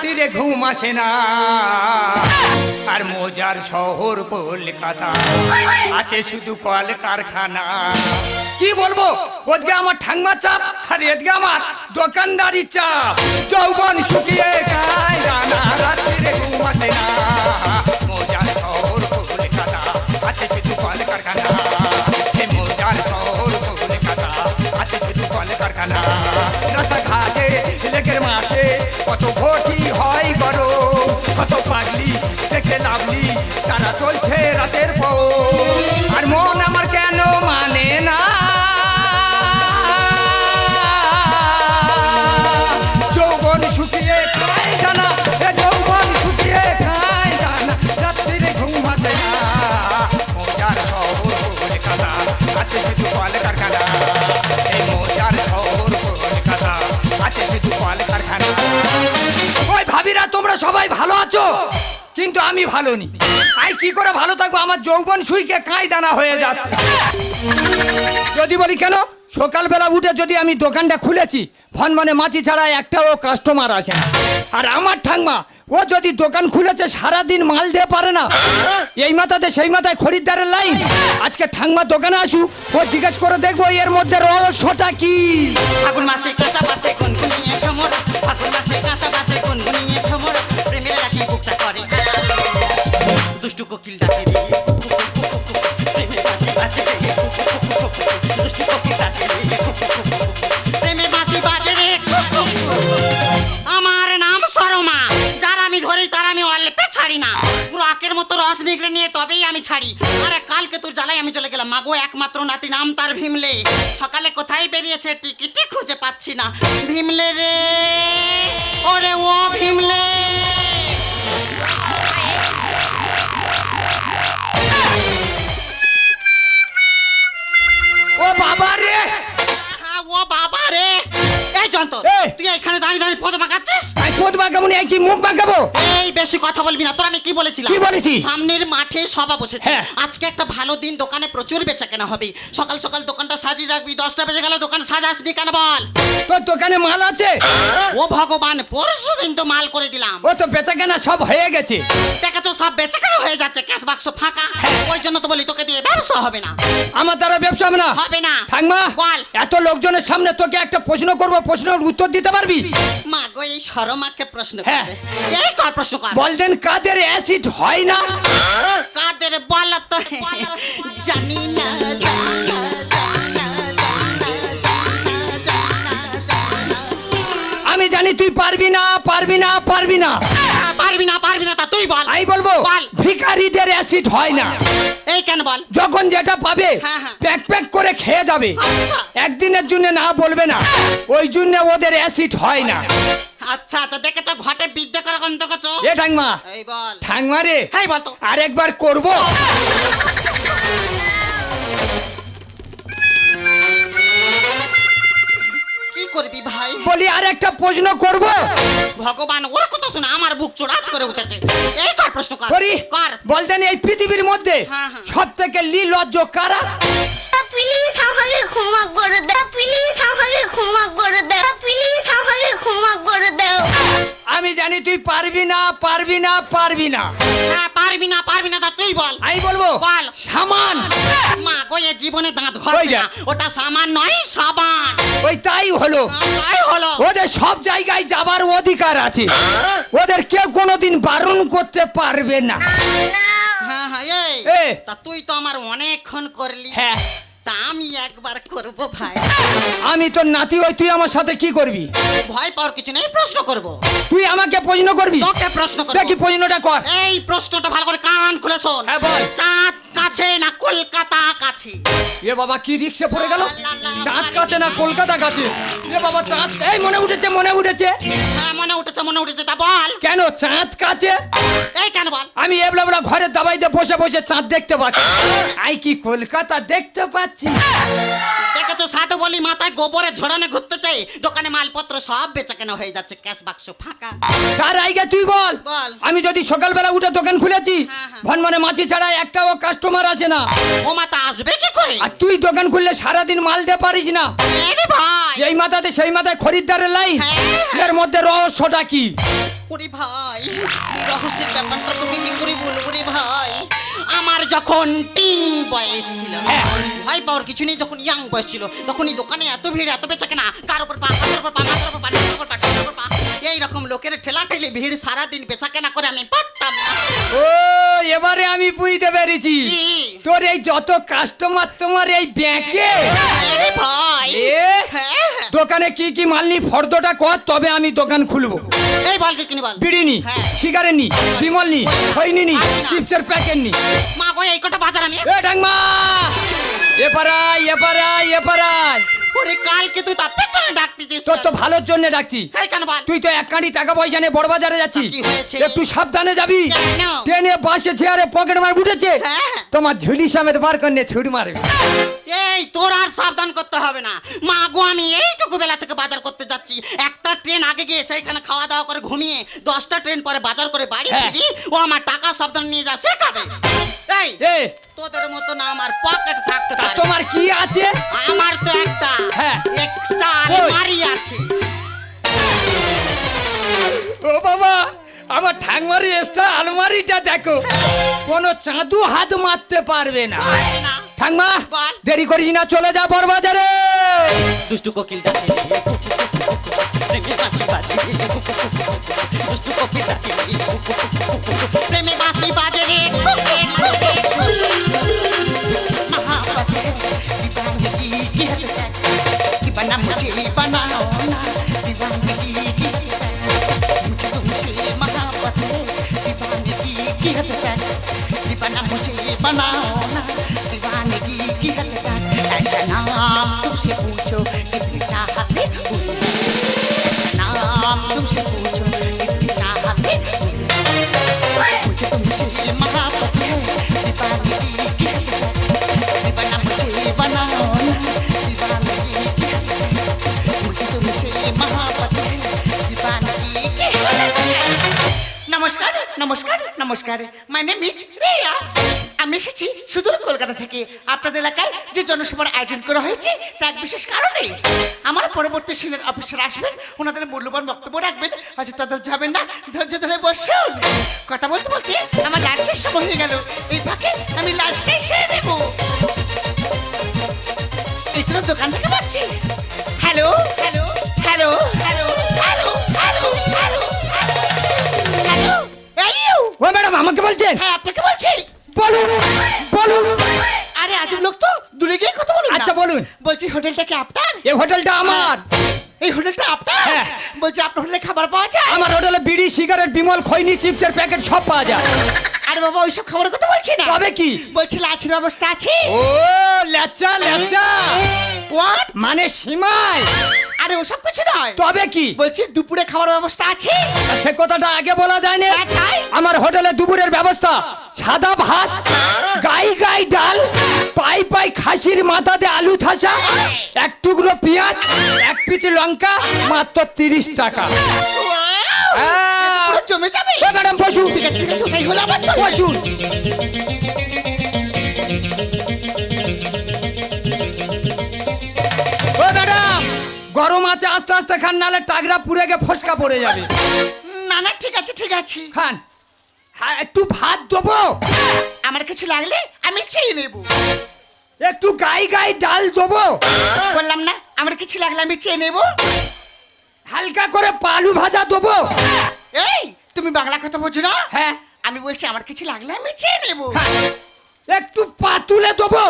রাত্রিরে ঘুম আসে না। আর মোজার শহর কলকাতা আছে শুধু কল কারখানা কি বলব? ওদিকে আমার ঠাংমা চাপ আর এদিকে আমার দোকানদারি চাপ। যৌবন শুকিয়ে গায় রানা রাত্রিরে ঘুম আসে না। মোজার শহর আছে কারখানা মোজার শহর আছে কারখানা কত ওই ভাবিরা, তোমরা সবাই ভালো আছো? কিন্তু আমি ভালো নি আই কি করে ভালো থাকব? আমার যৌবন সুইকে কাঁই দানা হয়ে যাচ্ছে। যদি বলি কেন? সকালবেলা উঠে যদি আমি দোকানটা খুলেছি ফন মানে মাছি ছাড়া একটাও কাস্টমার আসে না। আর আমার ঠাংমা ও যদি দোকান খুলেছে, সারাদিন মাল দিয়ে পারে না। এই মাথাতে সেই মাথায় খরিদ্দারের লাইন আজকে ঠাংমা দোকানে আসুক, ও জিজ্ঞেস করে দেখব এর মধ্যে রহস্যটা কি। দুষ্টু কোকিল আমার নাম সরমা যার আমি ধরি, তার আমি অল্পে ছাড়ি না। পুরো আকের মতো রস নিগড়ে নিয়ে তবেই আমি ছাড়ি। আরে কালকে তোর জ্বালাই আমি চলে গেলাম। মাগো, একমাত্র নাতি নাম তার ভীমলে। সকালে কোথায় বেরিয়েছে টিকিটই খুঁজে পাচ্ছি না। ভীমলে রে, ওরে ও ভীমলে। বাবা রে আহা, ও বাবা রে এই যন্তর এই! তুই এখানে দাঁড়িয়ে দাঁড়িয়ে পদ মাখাচ্ছিস আমি কোদ বাঁকাবো এই কি মুখ বাঁকাবো? এই বেশি কথা বলবি না তোর আমি কি বলেছিলাম? কি বলেছি? সামনের মাঠে সভা বসেছে। হ্যাঁ। আজকে একটা ভালো দিন দোকানে প্রচুর বেচা কেনা হবে। সকাল সকাল দোকানটা সাজিয়ে রাখবি দশটা বেজে গেল দোকান সাজাসনি কেন বল তোর দোকানে মাল আছে? ও ভগবান পরশু দিন তো মাল করে দিলাম। ও তো বেচা কেনা সব হয়ে গেছে। দেখেছ সব বেচা কেনা হয়ে যাচ্ছে ক্যাশ বাক্স ফাঁকা। ওই জন্য তো বলি তোকে দিয়ে ব্যবসা হবে না। আমার দ্বারা ব্যবসা হবে না? হবে না। ঠাকমা বল। এত লোকজনের সামনে তোকে একটা প্রশ্ন করব প্রশ্নের উত্তর দিতে পারবি? মা গো এই সরমাকে প্রশ্ন হ্যাঁ। করবে? এই কর প্রশ্ন কর? বলতেন কাদের অ্যাসিড হয় না? কাদের বল তো? জানি না জানি না, জানি না, জানি না, জানি না, জানি না, জানি না। আমি জানি তুই পারবি না পারবি না পারবি না। আহ, পারবি না পারবি না তা তুই বল। আমি বলব বল। ভিখারিদের অ্যাসিড হয় না। এই কেন বল? যখন যেটা পাবে হ্যাঁ, হ্যাঁ। প্যাক প্যাক করে খেয়ে যাবে। আচ্ছা। একদিনের জন্য না বলবে না। ওই জন্য ওদের অ্যাসিড হয় না। আচ্ছা আচ্ছা দেখেছ ঘটে বিদ্যা করে গন্ধ করছ? এ ঠাংমা এই বল। ঠাংমা রে হ্যাঁ বল তো। আরেকবার করব? করবি ভাই? বলি আর একটা প্রশ্ন করব? ভগবান ওর কথা শুনে আমার বুক চোরাত করে উঠেছে। এই কর প্রশ্ন কর। করি? কর। বলতেন এই পৃথিবীর মধ্যে হ্যাঁ, হ্যাঁ। সব থেকে লিলজ্জ কারা? প্লিজ আমাকে ক্ষমা করে দাও প্লিজ আমাকে ক্ষমা করে দাও প্লিজ আমাকে ক্ষমা করে দাও। আমি জানি তুই পারবি না পারবি না পারবি না। হ্যাঁ পারবি না পারবি না তা তুই বল। আমি বলব বল। সামান। মা এ জীবনে দাঁত ঘষে যা। না। ওটা সামান নয় সাবান। ওই তাই হলো। তাই হলো। ওদের সব জায়গায় যাবার অধিকার আছে। ওদের কেউ কোনোদিন বারণ করতে পারবে না। হ্যাঁ হ্যাঁ এই এ। তা তুই তো আমার অনেকক্ষণ করলি। হ্যাঁ। তা আমি একবার করব ভাই। আমি তোর নাতি ওই তুই আমার সাথে কি করবি? ভয় পাওয়ার কিছু নেই প্রশ্ন করব। তুই আমাকে প্রশ্ন করবি? তোকে প্রশ্ন করব। দেখি প্রশ্নটা কর। এই প্রশ্নটা ভালো করে কান খুলে শোন। হ্যাঁ, বল। চাঁদ কাছে না কলকাতা কাছে? এ বাবা কি রিক্সে পড়ে গেল? চাঁদ কাছে না কলকাতা কাছে? এ বাবা চাঁদ এই মনে উঠেছে মনে উঠেছে। হ্যাঁ মনে উঠেছে মনে উঠেছে তা বল। কেন চাঁদ কাছে? এই কেন বল? আমি এবলা বলা ঘরের দাবাইতে বসে বসে চাঁদ দেখতে পাচ্ছি। আই কি কলকাতা দেখতে পাচ্ছি? দেখেছ সাধু বলি মাথায় গোবরে ঝরানে ঘুরতে চাই। দোকানে মালপত্র সব বেচা কেনা হয়ে যাচ্ছে ক্যাশ বাক্স ফাঁকা। তার আগে তুই বল। বল। আমি যদি সকালবেলা উঠে দোকান খুলেছি হ্যাঁ, হ্যাঁ। ভনমনে মাছি ছাড়া একটাও কাস্টমার আসে না। ও মাথা আসবে কি করে? আর তুই দোকান খুললে সারাদিন মাল দিতে পারিস না। এরে ভাই। এই মাথাতে সেই মাথায় খরিদ্দারের লাইন হ্যাঁ। এর মধ্যে রহস্যটা কি? ওরে ভাই এই রহস্যের ব্যাপারটা তোকে কি করে বলব রে ভাই। আমার যখন টিন বয়স ছিল ভাই পাওয়ার কিছু নেই যখন ইয়াং বয়স ছিল তখন এই দোকানে এত ভিড় এত বেচা কেনা কার উপর পা কার উপর পা মাথার উপর পা নিজের উপর পা উপর পা এইরকম লোকের ঠেলা ঠেলে ভিড় সারাদিন বেচা কেনা করে আমি পারতাম না। ও! এবারে আমি বুঝতে পেরেছি। তোর এই যত কাস্টমার তোমার এই ব্যাংকে হ্যাঁ দোকানে কি কি মাল নি ফর্দটা কর তবে আমি দোকান খুলবো। এই বলকে কিনে বল বিড়ি নি হ্যাঁ। সিগারেট নি বিমল নি খৈনি নি চিপসের প্যাকেট নি। মা কই এই কটা বাজার আমি এ ডাংমা এপারাই এপারাই এপারাই ওরে কালকে তুই তার পেছনে ডাকতেছিস তোর তো ভালোর জন্য ডাকছি। কেন বল? তুই তো এক কাঁড়ি টাকা পয়সা নিয়ে বড় বাজারে যাচ্ছি কি হয়েছে? একটু সাবধানে যাবি। কেন? ট্রেনে বাসে চেয়ারে পকেট মার উঠেছে। হ্যাঁ। তোমার ঝুলি সামেত বার করে ছুটি মারবে। এই তোর আর সাবধান করতে হবে না। মা গো আমি এইটুকু বেলা থেকে বাজার করতে যাচ্ছি। একটা ট্রেন আগে গিয়ে সেইখানে খাওয়া দাওয়া করে ঘুমিয়ে দশটা ট্রেন পরে বাজার করে বাড়ি হ্যাঁ। ফিরি ও আমার টাকা সাবধান নিয়ে যা শেখাবে এই তোদের মতো না আমার পকেট থাকতে পারে। তোমার কি আছে? আমার তো একটা হ্যাঁ। এক্সট্রা আলমারি আছে। ও বাবা আমার ঠাংমারি এসটা আলমারিটা দেখো। কোনো চাঁদু হাত মারতে পারবে না। ঠাকমা দেরি করিস না চলে যা বড় বাজারে দুষ্টু কোকিল ডাকে। কি नाम तुमसे पूछो, कितनी चाहत नाम तुमसे पूछो, कितनी चाहत मुझे तुमसे नमस्कार नमस्कार नमस्कार। मैंने मीच रिया এসেছি সুদূর কলকাতা থেকে। আপনাদের এলাকায় যে জনসভার আয়োজন করা হয়েছে তা এক বিশেষ কারণে আমার পরবর্তী সিনিয়র অফিসার আসবেন ওনাদের মূল্যবান বক্তব্য রাখবেন হয়তো তাদের যাবেন না ধৈর্য ধরে বসুন। কথা বলতে বলতে আমার লাঞ্চের সময় হয়ে গেল। এই ফাঁকে আমি লাঞ্চটাই সেরে দেবো এই তো দোকান থেকে পাচ্ছি। Hello hello hello hello hello hello hello hello! ও ম্যাডাম আমাকে বলছেন? হ্যাঁ আপনাকে বলছি। বলুন। বলুন। বলছি হোটেলটা কি আপনার? এই হোটেলটা আমার। এই হোটেলটা আপনার? হ্যাঁ। বলছি আপনার হোটেলে খাবার পাওয়া যায়? আমার হোটেলে বিড়ি সিগারেট বিমল খৈনি চিপসের প্যাকেট সব পাওয়া যায়। আরে বাবা ওইসব খাবারের কথা বলছি না। তবে কি? বলছি লাচের ব্যবস্থা আছে? ও লেচা লেচা হোয়াট মানে সীমায় আরে ওসব কিছু নয়। তবে কি? বলছি দুপুরে খাবার ব্যবস্থা আছে? সে কথাটা আগে বলা যায় না হ্যাঁ, তাই? আমার হোটেলে দুপুরের ব্যবস্থা। সাদা ভাত গাই গাই ডাল পাই পাই খাসির মাথাতে আলু থাসা এক টুকরো পেঁয়াজ এক পিস লঙ্কা মাত্র তিরিশ টাকা। হ্যাঁ। জমে যাবে? ম্যাডাম বসুন। ঠিক আছে ঠিক আছে আমার বসুন। গরম আছে আস্তে আস্তে খান নালে টাগরা পুড়ে গিয়ে ফসকা পড়ে যাবে। না না ঠিক আছে ঠিক আছে। খান। একটু ভাত দেবো। আমার কিছু লাগলে আমি চেয়ে নেব। একটু গাই গাই ডাল দেবো। বললাম না আমার কিছু লাগলে আমি চেয়ে নেব। হালকা করে পালু ভাজা দেবো। এই তুমি বাংলা কথা বোঝো না? হ্যাঁ। আমি বলছি আমার কিছু লাগলে আমি চেয়ে নেব। একটু পাতুলে দেবো।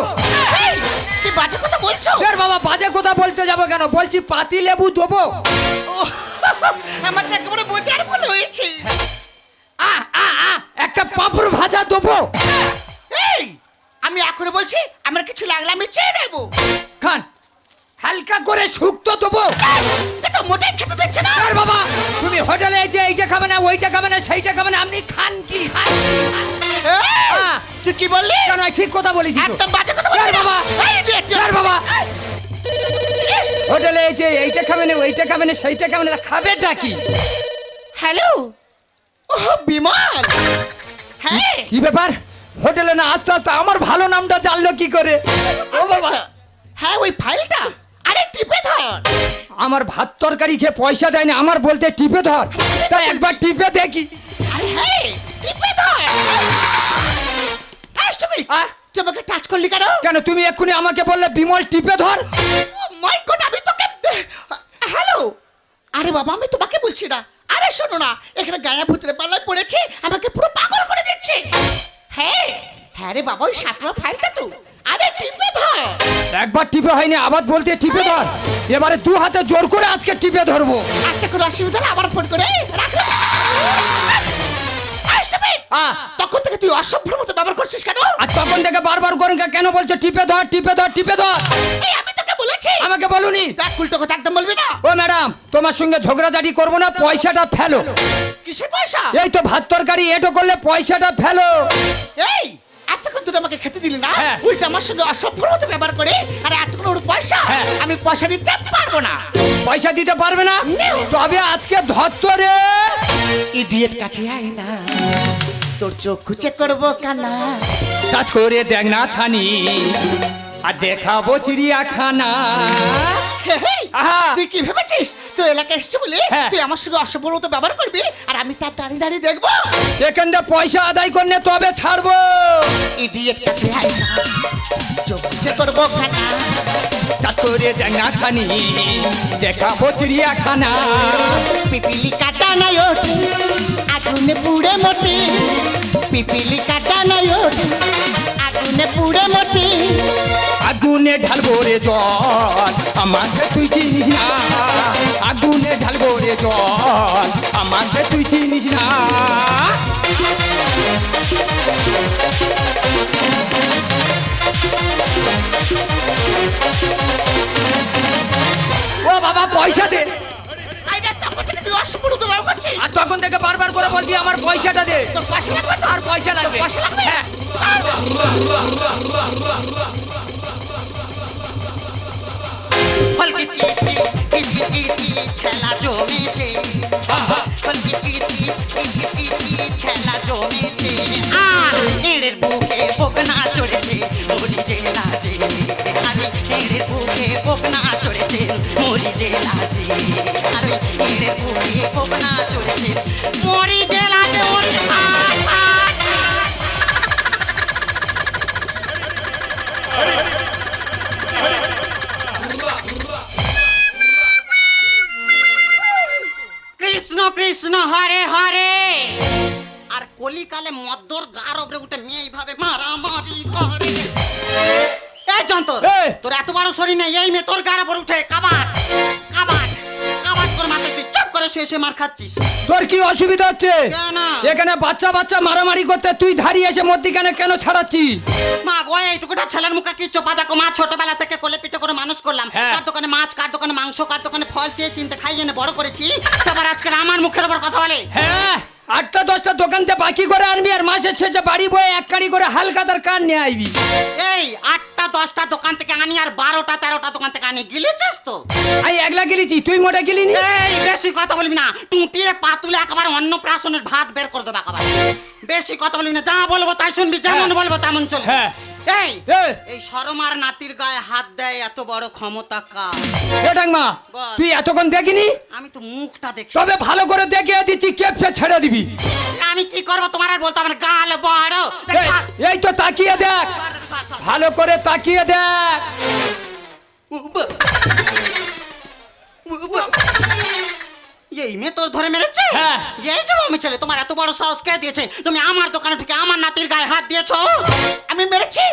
কি বাজে কথা বলছো? এর বাবা বাজে কথা বলতে যাব কেন? বলছি পাতি লেবু দেবো আমার তো একেবারে বোঝার ভুল হয়েছে। একটা পাপড় ভাজা দেবো। এই আমি এখনও বলছি আমার কিছু লাগলে আমি চেয়ে নেব। খান হালকা করে শুক্তো দেবো। এটা মোটেই খেতে দিচ্ছে না। আর বাবা? তুমি হোটেলে যে এইটা খাবে না ওইটা খাবে না সেইটা খাবে না আপনি খান কি খান তুই কি বললি? কেন ঠিক কথা বলেছি। একদম বাজে কথা বলবি বাবা? আর বাবা? হোটেলে যে এইটা খাবে না ওইটা খাবে না সেইটা খাবে না খাবেটা কি? হ্যালো? ও বিমল হ্যাঁ? কি ব্যাপার? হোটেলে না আস্তে আস্তে আমার ভালো নামটা জানলো কি করে? ও আচ্ছা, বাবা। আচ্ছা। হ্যাঁ ওই ফাইলটা। আরে টিপে ধর। আমার ভাত তরকারি খেয়ে পয়সা দেয়নি আমার বলতে টিপে ধর। তাই একবার টিপে দেখি। আরে হ্যাঁ টিপে ধর! আহ? তুই টাচ করলি কেন? কেন তুমি এক্ষুনি আমাকে বললে বিমল টিপে ধর? মাই গড আমি তোকে হ্যালো। আরে বাবা আমি তোমাকে বলছি না। আরে শোনো না এখানে গায়া ভূতের পাল্লায় পড়েছে আমাকে পুরো পাগল করে দিচ্ছে। হ্যাঁ হ্যাঁ রে বাবা ওই সাতরা ফাইলটা তো। আরে টিপে ধর। একবার টিপে হয়নি আবার বলতে টিপে ধর। এবারে দু হাতে জোর করে আজকে টিপে ধরবো। আচ্ছা কোনো অসুবিধা হলে আবার ফোন করে রাখো। তখন থেকে তুই অসভ্যের মতো ব্যবহার করছিস কেন? আর তখন থেকে বারবার করুন কেন বলছো টিপে ধর টিপে ধর টিপে ধর। বলেছি? আমাকে বলুনি। দেখ উল্টো কথা একদম বলবি না? ও ম্যাডাম তোমার সঙ্গে ঝগড়াঝাটি করব না পয়সাটা ফেলো। কিসের পয়সা? এই তো ভাত তরকারি এটো করলে পয়সাটা ফেলো। এই এতক্ষণ তুই আমাকে খেতে দিলি না। উল্টো আমার সঙ্গে অসভ্যর মতো ব্যবহার করে আর এতক্ষণ ওর পয়সা হ্যাঁ। আমি পয়সা দিতে পারব না। পয়সা দিতে পারবে না? তবে আজকে ধরতো রে। ইডিয়েট কাছে আয় না। তোর চোখ খুঁজে করব কানা। কাজ করে দেখ না ছানি। আর দেখাবো চিড়িয়াখানা। তুই কি ভেবেছিস? তুই এলাকায় এসছে বলে? হ্যাঁ। তুই আমার সঙ্গে অসভ্যর মতো ব্যবহার করবি আর আমি তার দাঁড়িয়ে দাঁড়িয়ে দেখব? এখান থেকে পয়সা আদায় করলে তবে ছাড়বো। ইডিয়েট কাছে করব কানা কাজ করে দেখ না ছানি দেখাবো চিড়িয়াখানা। পিপিলি কাটা নাই ওঠে আগুনে পুড়ে মোটে। পিপিলি কাটা নাই ওঠে আগুনে পুড়ে মোটে আগুনে ঢালবো রে জল, আমাকে তুই চিনিস না। আগুনে ঢালবো রে জল, আমাকে তুই চিনিস না। ও বাবা, পয়সা দে। আর তখন থেকে বারবার করে বলছি আমার পয়সাটা দে। পয়সা লাগবে আর পয়সা লাগবে। পয়সা হ্যাঁ। খেলা জমেছে। খেলা জমেছে। আর এড়ের বুকে বকনা চড়েছে মরি যে লাজে আরে এড়ের বুকে বকনা চড়েছে মরি যে লাজে আরে এড়ের বুকে ওপরে উঠে কাবাট কাবাট কাবাট করে তুই চপ করে শুয়ে শুয়ে মার খাচ্ছিস। তোর কি অসুবিধা হচ্ছে? কেন? এখানে বাচ্চা বাচ্চা মারামারি করতে তুই ধাড়ি এসে মধ্যিখানে কেন ছাড়াচ্ছি মা গো এইটুকুটা ছেলের মুখে কি চোপা দেখো? মা ছোটবেলা থেকে কোলে পিঠে করে মানুষ করলাম। হ্যাঁ। কার দোকানে মাছ কার দোকানে মাংস কার দোকানে ফল চেয়ে চিনতে খাই এনে বড় করেছি সবার আজকে আমার মুখের ওপর কথা বলে। হ্যাঁ আটটা দশটা দোকানতে বাকি করে আনবি আর মাসের শেষে বাড়ি বয়ে এক কাড়ি করে হালকা তার কান নিয়ে আইবি। এই আটটা দশটা দোকান থেকে আনি আর বারোটা তেরোটা দোকান থেকে আনি। গিলেছিস তো? একলা গেলিছি তুই মোটে গেলিনি? এই বেশি কথা বলবি না। টুটিয়ে পাতুলে একেবারে ভাত বের করে দেবে একেবারে। বেশি কথা বলবি না যা বলব তাই শুনবি যেমন হ্যাঁ। বলব তেমন চল হ্যাঁ। এই এই নাতির গায়ে হাত দেয় এত বড় ক্ষমতা কার? এ ঠাকমা বল। তুই এতক্ষণ দেখিনি? আমি তো মুখটা দেখি তবে ভালো করে দেখিয়ে দিচ্ছি কেপসে ছেড়ে দিবি। আমি কি করব? তোমার আর বলতে আমার না, গাল বড়। এই, তো তাকিয়ে দেখ। ভালো করে তাকিয়ে দেখ। এই মেয়ে তোর ধরে মেরেছে? হ্যাঁ। এই যে আমি ছেলে তোমার এত বড় সাহস কে দিয়েছে? তুমি আমার দোকানে থেকে আমার নাতির গায়ে হাত দিয়েছ? আমি মেরেছি?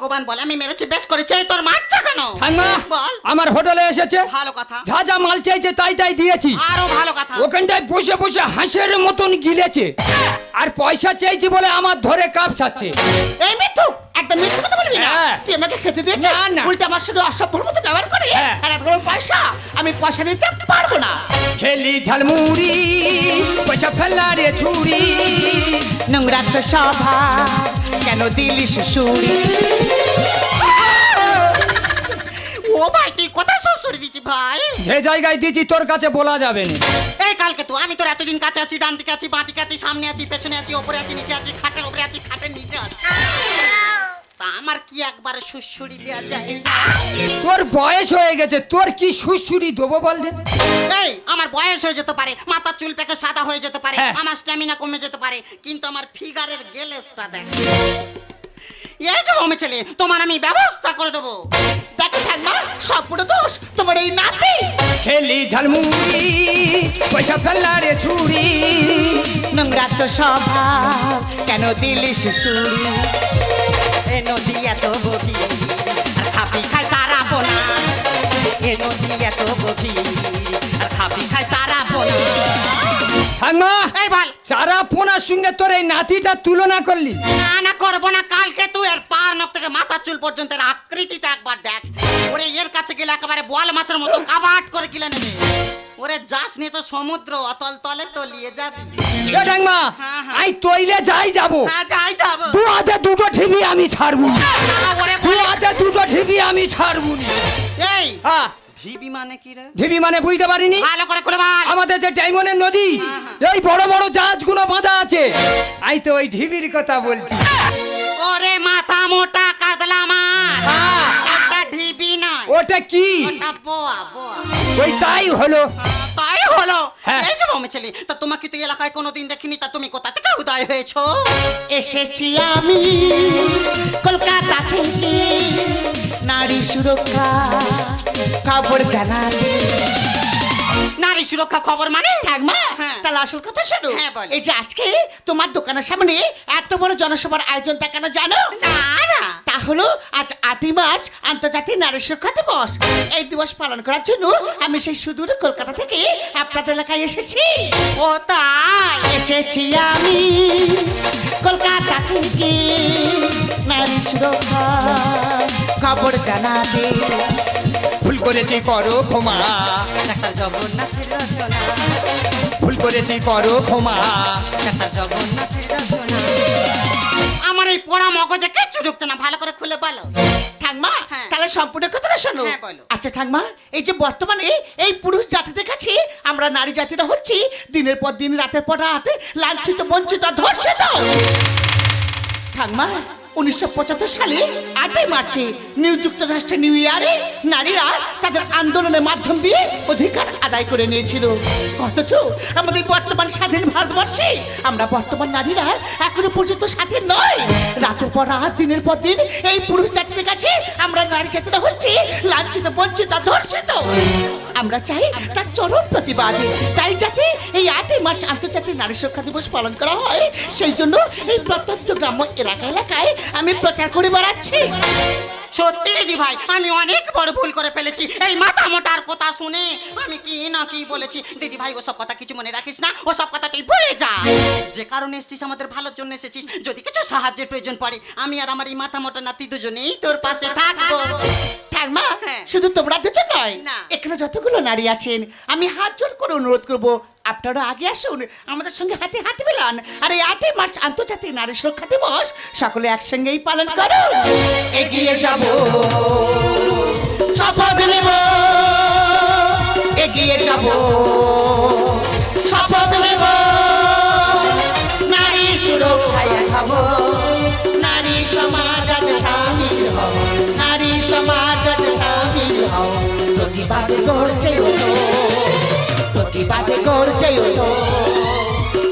ভগবান বলে আমি মেরেছি বেশ করেছি। এই তোর মারছে কেন? ঠাকমা বল। আমার হোটেলে এসেছে। ভালো কথা। যা যা মাল চাইছে তাই তাই দিয়েছি। আরও ভালো কথা। ওখানটায় বসে বসে হাঁসের মতন গিলেছে। আর পয়সা চাইছি বলে আমার ধরে কাপ সাচ্ছে এই মিঠু একদম মিথ্যে কথা বলবি না। হ্যাঁ। তুই আমাকে খেতে দিয়েছিস? না, না। উল্টে আমার সাথে অসভ্যর মতো ব্যবহার করে হ্যাঁ। আর এত বড় পয়সা আমি পয়সা দিতে পারব না। খেলি ঝালমুড়ি পয়সা ফেলা রে ছুরি। নোংরা তো সভা কেন দিলি শ্বশুরি ও ভাই তুই কোথায় শ্বশুরি দিচ্ছি ভাই? যে জায়গায় দিচ্ছি তোর কাছে বলা যাবে না। এই কালকে তো আমি তোর এতদিন কাছে আছি ডান দিকে আছি বাঁ দিকে আছি সামনে আছি পেছনে আছি ওপরে আছি নিচে আছি খাটের ওপরে আছি খাটের নিচে আছি। তা আমার কি একবারে সুসুরি দেওয়া যায়? তোর বয়স হয়ে গেছে তোর কি সুসুরি দেবো বল দে? এই আমার বয়স হয়ে যেতে পারে মাথার চুল পেকে সাদা হয়ে যেতে পারে হ্যাঁ। আমার স্ট্যামিনা কমে যেতে পারে কিন্তু আমার ফিগারের গেলেসটা দেখ। এই যে মমে ছেলে তোমার আমি ব্যবস্থা করে দেবো। দেখো ঠাকমা সবগুলো দোষ তোমার এই নাতি। খেলি ঝালমুড়ি পয়সা ফেললারে ছুরি। নোংরা তো স্বভাব কেন দিলি চুরি এ নদী এত গভীর আর খাপি খায় চারা বোনা এ নদী এত গভীর আর খাপি খায় চারা বোনা ঠাকমা এই বল। চারা পোনার সঙ্গে তোর এই নাতিটা তুলনা করলি। না না করব না। কালকে তুই এর পার নখ থেকে মাথার চুল পর্যন্ত এর আকৃতিটা একবার দেখ। ওরে এর কাছে গেলে একেবারে বোয়াল মাছের মতো কাবাট করে গিলে নেবে। ওরে যাস নি তো সমুদ্র অতল তলে তলিয়ে যাবি। এ ঠাকমা হ্যাঁ, হ্যাঁ। আই তৈলে যাই যাব। হ্যাঁ যাই যাব। দু হাতে দুটো ঠিবি আমি ছাড়বো। না। ওরে দু হাতে দুটো ঠিবি আমি ছাড়বো। না। এই হ্যাঁ। মানে কি রে? ঢিবি মানে বুঝতে পারিনি? ভালো করে খুলে বল। আমাদের যে ডায়মন্ডের নদী এই বড় বড় জাহাজগুলো বাঁধা আছে। আই তো ওই ঢিবির কথা বলছি। ওরে মাথা মোটা কাতলা মাছ। হ্যাঁ। ওটা কি? ওটা বোয়া বোয়া। ওই তাই হলো। তাই হলো? হ্যাঁ। এই যে মমে ছেলে তা তোমাকে তো এই এলাকায় কোনোদিন দেখিনি তা তুমি কোথা থেকে উদয় হয়েছো? এসেছি আমি কলকাতা থেকে নারী সুরক্ষা খবর জানাতে। নারী সুরক্ষা খবর মানে? ঠাকমা হ্যাঁ। তাহলে আসল কথা শোনো। হ্যাঁ, বল। এই যে আজকে তোমার দোকানের সামনে এত বড় জনসভার আয়োজন তা কেন জানো? না। না তা হলো আজ আটই মার্চ আন্তর্জাতিক নারী সুরক্ষা দিবস। এই দিবস পালন করার জন্য আমি সেই সুদূর কলকাতা থেকে আপনাদের এলাকায় এসেছি। ও তাই? এসেছি আমি কলকাতা থেকে নারী সুরক্ষা খবর জানাতে। করেছি করো ক্ষমা। জগন্নাথের ভুল করেছি করো ক্ষমা। জগন্নাথের আমার এই পোড়া মগজে কিচ্ছু ঢুকছে না ভালো করে খুলে বলো। ঠাকমা হ্যাঁ। তাহলে সম্পূর্ণ কথাটা শোনো। হ্যাঁ, বলো। আচ্ছা ঠাকমা এই যে বর্তমানে এই পুরুষ জাতিদের কাছে আমরা নারী জাতিরা হচ্ছি দিনের পর দিন রাতের পর রাত লাঞ্ছিত বঞ্চিত আর ধর্ষিত। ঠাকমা উনিশশো পঁচাত্তর সালে আটই মার্চে নিউ যুক্তরাষ্ট্রের নিউ ইয়ারে নারীরা তাদের আন্দোলনের মাধ্যম দিয়ে অধিকার আদায় করে নিয়েছিল। অথচ আমাদের বর্তমান স্বাধীন ভারতবর্ষে আমরা বর্তমান নারীরা এখনও পর্যন্ত স্বাধীন নয়। রাতের পর রাত, দিনের পর দিন এই পুরুষ জাতির কাছে আমরা নারী জাতিরা হচ্ছে, লাঞ্ছিত, বঞ্চিত, ধর্ষিত। আমরা চাই তার চরম প্রতিবাদ। তাই যাতে এই আটই মার্চ আন্তর্জাতিক নারী সুরক্ষা দিবস পালন করা হয়, সেই জন্য এই প্রত্যন্ত গ্রাম্য এলাকা এলাকায় আমি প্রচার করে বেড়াচ্ছি। সত্যি দিদি ভাই আমি অনেক বড় ভুল করে ফেলেছি। এই মাথা মোটার কথা শুনে আমি কি না কি বলেছি? দিদি ভাই ওসব কথা কিছু মনে রাখিস না ওসব কথা তুই ভুলে যা। যে কারণে এসেছিস আমাদের ভালোর জন্য এসেছিস। যদি কিছু সাহায্যের প্রয়োজন পড়ে আমি আর আমার এই মাথা মোটা নাতি দুজনেই তোর পাশে থাকব। ঠাকমা হ্যাঁ। শুধু তোমরা দুজন নয় না। এখানে যতগুলো নারী আছেন আমি হাত জোর করে অনুরোধ করব আপনারা আগে আসুন, আমাদের সঙ্গে হাতে হাতে মেলান। আর এই আটই মার্চ আন্তর্জাতিক নারী সুরক্ষা দিবস, সকলে একসঙ্গেই পালন করুন। এগিয়ে যাব, শপথ নেব। এগিয়ে যাব, শপথ নেব। নারী সুরক্ষায় খাব নারী সমাজ সামিল হব নারী সমাজ সামিল হব প্রতিবাদ করছে প্রতিবাদে গড়ছে ওঠো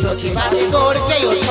প্রতিবাদে গড়ছে ওঠো